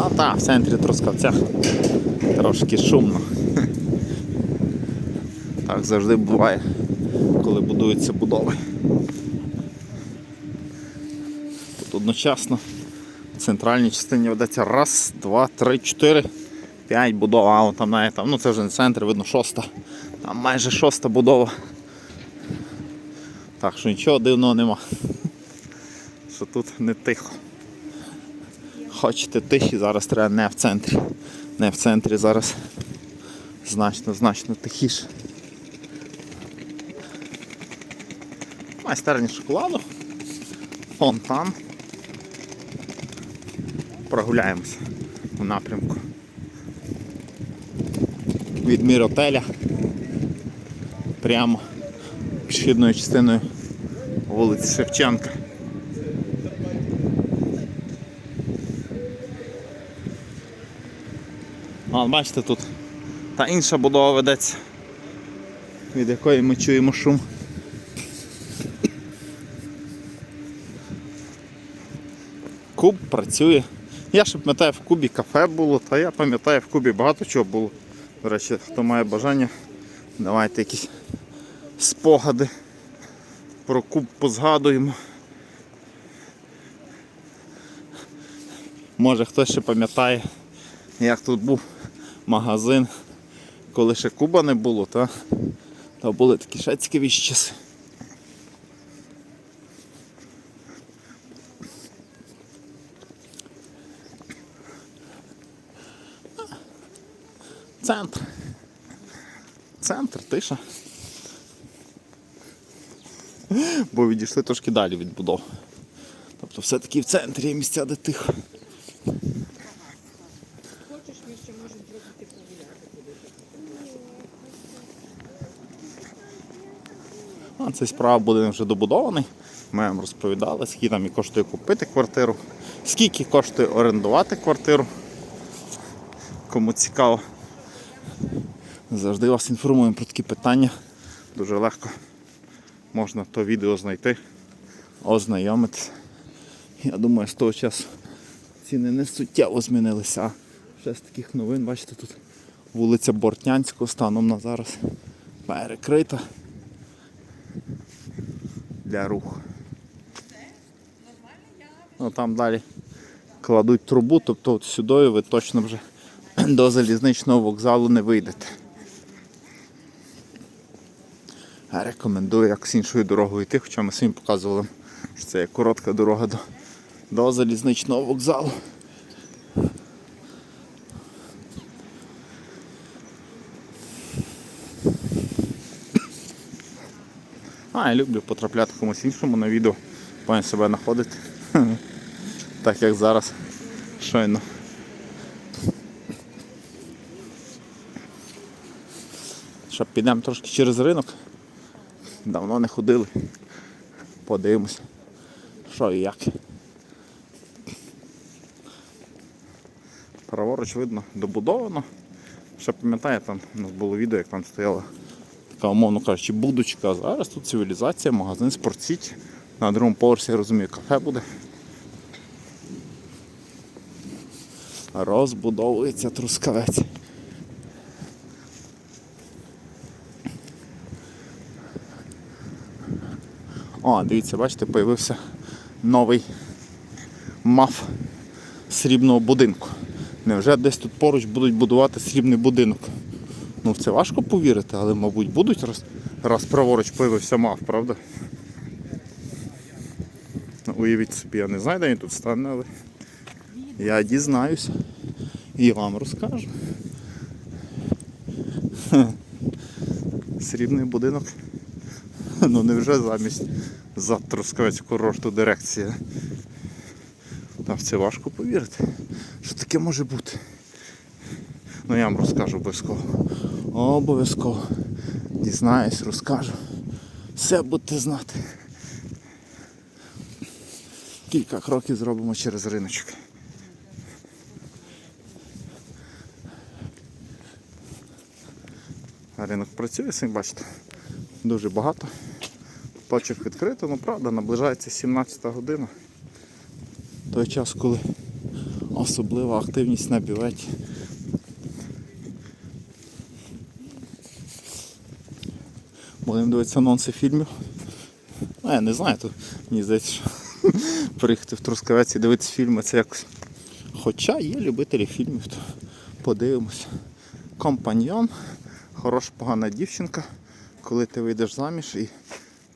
А так, в центрі Трускавця трошки шумно. Так завжди буває, коли будуються будови. Тут одночасно в центральній частині ведеться раз, два, три, чотири, п'ять будов, а там навіть там, ну це вже не центр, видно шоста. Там майже шоста будова. Так що нічого дивного нема. Що тут не тихо. Хочете тихі, зараз треба не в центрі. Не в центрі зараз значно, значно тихіше. Майстерня шоколаду. Фонтан. Прогуляємося в напрямку. Від міротеля. Прямо пішохідною частиною вулиці Шевченка. А, бачите, тут та інша будова ведеться, від якої ми чуємо шум. Куб працює. Я ще пам'ятаю, в Кубі кафе було, та я пам'ятаю, в Кубі багато чого було. До речі, хто має бажання, давайте якісь спогади про куб позгадуємо. Може хтось ще пам'ятає, як тут був магазин, коли ще Куба не було, та, то були такі ще цікавіші часи. Центр. Центр, тиша. Бо відійшли трошки далі від будов. Тобто все-таки в центрі є місця, де тихо. Хочеш, ми ще можемо зробити погуляти. А цей справа будинок вже добудований. Ми вам розповідали, скільки там і коштує купити квартиру, скільки коштує орендувати квартиру. Кому цікаво. Завжди вас інформуємо про такі питання. Дуже легко можна то відео знайти, ознайомитися. Я думаю, з того часу ціни не суттєво змінилися. Ще з таких новин, бачите, тут вулиця Бортнянського станом на зараз перекрита для руху. Ну там далі кладуть трубу, тобто от сюди ви точно вже до залізничного вокзалу не вийдете. Я рекомендую якось іншою дорогою йти, хоча ми самі показували, що це є коротка дорога до, до залізничного вокзалу. А, я люблю потрапляти комусь іншому на відео, потім себе знаходити. Так як зараз щойно. Що підемо трошки через ринок. Давно не ходили. Подивимось, що і як. Праворуч видно добудовано. Ще пам'ятаю, там у нас було відео, як там стояла така, умовно кажучи, будочка. Зараз тут цивілізація, магазин спортсіть. На другому поверсі, я розумію, кафе буде. Розбудовується трускавець. О, дивіться, бачите, появився новий маф срібного будинку. Невже десь тут поруч будуть будувати срібний будинок? Ну в це важко повірити, але мабуть будуть раз, раз праворуч появився мав, правда? Ну, уявіть собі, я не знаю, де він тут стане, але я дізнаюся і вам розкажу. Срібний будинок. Ну невже замість за Трускавецького рошту дирекція? Та в це важко повірити. Що таке може бути? Ну я вам розкажу обов'язково. Обов'язково. Дізнаюсь, розкажу. Все будете знати. Кілька кроків зробимо через риночок. Ринок працює, самі бачите. Дуже багато. Точок відкрито, ну правда, наближається 17 година. Той час, коли Особлива активність на бюветі. Будемо дивитися анонси фільмів. А, я не знаю, то мені здається, що приїхати в Трускавець і дивитися фільми це якось. Хоча є любителі фільмів, то подивимось. Компаньйон, хороша погана дівчинка, коли ти вийдеш заміж і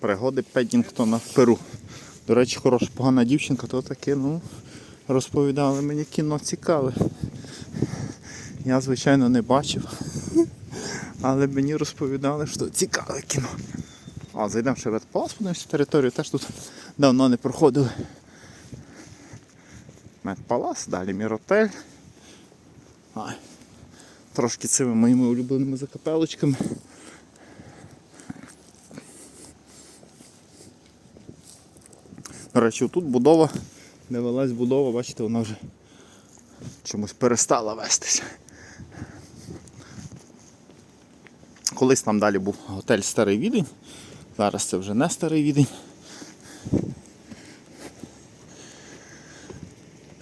пригоди Педдінгтона в Перу. До речі, хороша погана дівчинка, то таке, ну, розповідали мені кіно цікаве. Я, звичайно, не бачив. Але мені розповідали, що цікаве кіно. А, зайдемо ще в Редпалас, подивимося територію, теж тут давно не проходили. Медпалас, далі Міротель. Трошки цими моїми улюбленими закапелочками. До речі, тут будова, де велась будова, бачите, вона вже чомусь перестала вестися. Колись там далі був готель Старий Відень, зараз це вже не Старий Відень.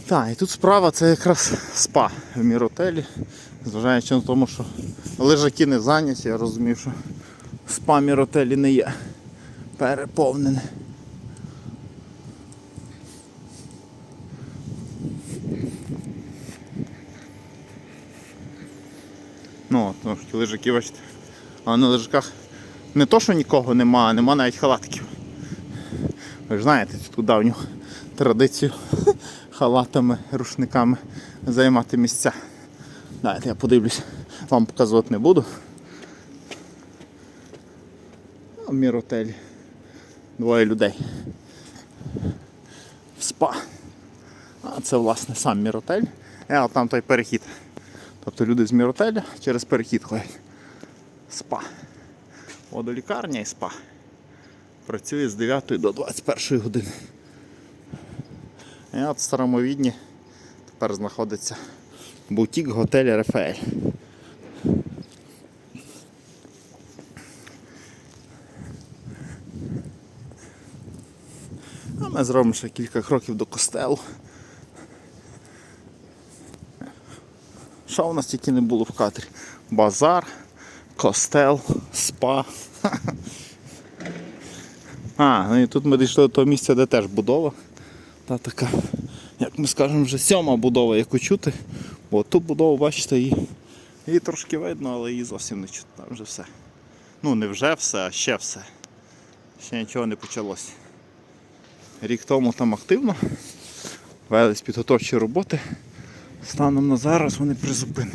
Так, і тут справа це якраз спа в міротелі. Зважаючи на тому, що лежаки не зайняті, я розумію, що спа міротелі не є переповнене. Ну, ну, такі лежаки, бачите. А на лежаках не то, що нікого нема, а нема навіть халатків. Ви ж знаєте цю давню традицію халатами, рушниками займати місця. Дайте я подивлюсь, вам показувати не буду. А в. Двоє людей. В спа. А це власне сам міротель. А там той перехід. Тобто люди з міротеля через перехід ходять. Спа. Водолікарня і спа. Працює з 9 до 21 години. І от в старомовідні тепер знаходиться бутік готель Рафаель. А ми зробимо ще кілька кроків до костелу. Що у нас тільки не було в кадрі? Базар, костел, спа. А, ну і тут ми дійшли до того місця, де теж будова. Та така, як ми скажемо, вже сьома будова, яку чути. Бо ту будову, бачите, її, її трошки видно, але її зовсім не чути. Там вже все. Ну не вже все, а ще все. Ще нічого не почалося. Рік тому там активно велись підготовчі роботи. Станом на зараз вони призупинені.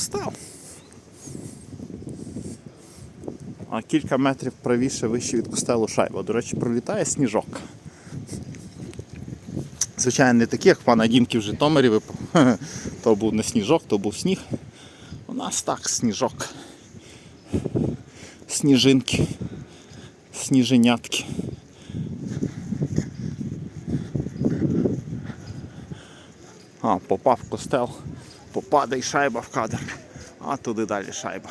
Костел. А кілька метрів правіше вище від костелу шайба. До речі, пролітає сніжок. Звичайно, не такий, як пана Дімки в Житомирі випав. То був не сніжок, то був сніг. У нас так сніжок. Сніжинки. Сніженятки. А, попав костел, попаде й шайба в кадр, а туди далі шайба.